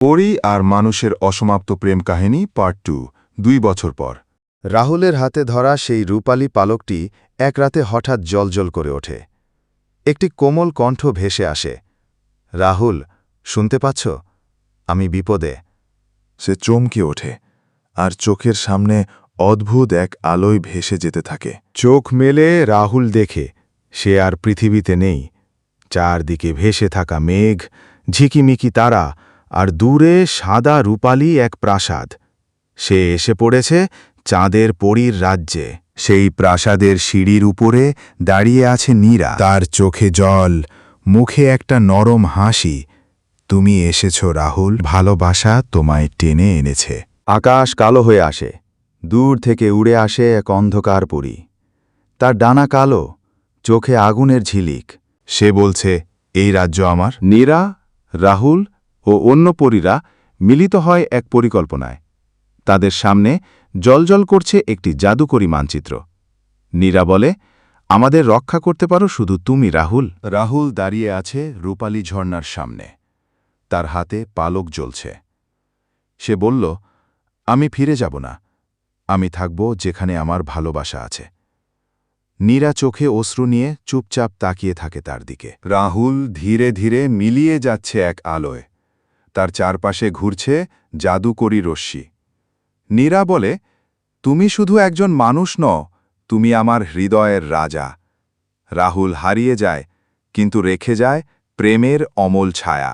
পরি আর মানুষের অসমাপ্ত প্রেম কাহিনী পার্ট টু দুই বছর পর। রাহুলের হাতে ধরা সেই রূপালী পালকটি এক রাতে হঠাৎ জলজল করে ওঠে। একটি কোমল কণ্ঠ ভেসে আসে রাহুল শুনতে পাচ্ছ? আমি বিপদে। সে চমকে ওঠে আর চোখের সামনে অদ্ভুত এক আলোয় ভেসে যেতে থাকে। চোখ মেলে রাহুল দেখে সে আর পৃথিবীতে নেই। চারদিকে ভেসে থাকা মেঘ ঝিকিমিকি তারা আর দূরে সাদা রূপালী এক প্রাসাদ। সে এসে পড়েছে চাঁদের পরীর রাজ্যে। সেই প্রাসাদের সিঁড়ির উপরে দাঁড়িয়ে আছে নীরা। তার চোখে জল, মুখে একটা নরম হাসি। তুমি এসেছ রাহুল, ভালোবাসা তোমায় টেনে এনেছে। আকাশ কালো হয়ে আসে, দূর থেকে উড়ে আসে এক অন্ধকার পরী। তার ডানা কালো, চোখে আগুনের ঝিলিক। সে বলছে, এই রাজ্য আমার? নীরা, রাহুল ও অন্য পরীরা মিলিত হয় এক পরিকল্পনায়। তাদের সামনে জলজল করছে একটি জাদুকরী মানচিত্র। নীরা বলে আমাদের রক্ষা করতে পারো শুধু তুমি রাহুল। রাহুল দাঁড়িয়ে আছে রূপালী ঝর্ণার সামনে। তার হাতে পালক জ্বলছে। সে বলল আমি ফিরে যাব না। আমি থাকব যেখানে আমার ভালোবাসা আছে। নীরা চোখে অশ্রু নিয়ে চুপচাপ তাকিয়ে থাকে তার দিকে। রাহুল ধীরে ধীরে মিলিয়ে যাচ্ছে এক আলোয়। তার চারপাশে ঘুরছে জাদুকরী রশ্মি। নীরা বলে, তুমি শুধু একজন মানুষ ন তুমি আমার হৃদয়ের রাজা। রাহুল হারিয়ে যায়, কিন্তু রেখে যায় প্রেমের অমল ছায়া।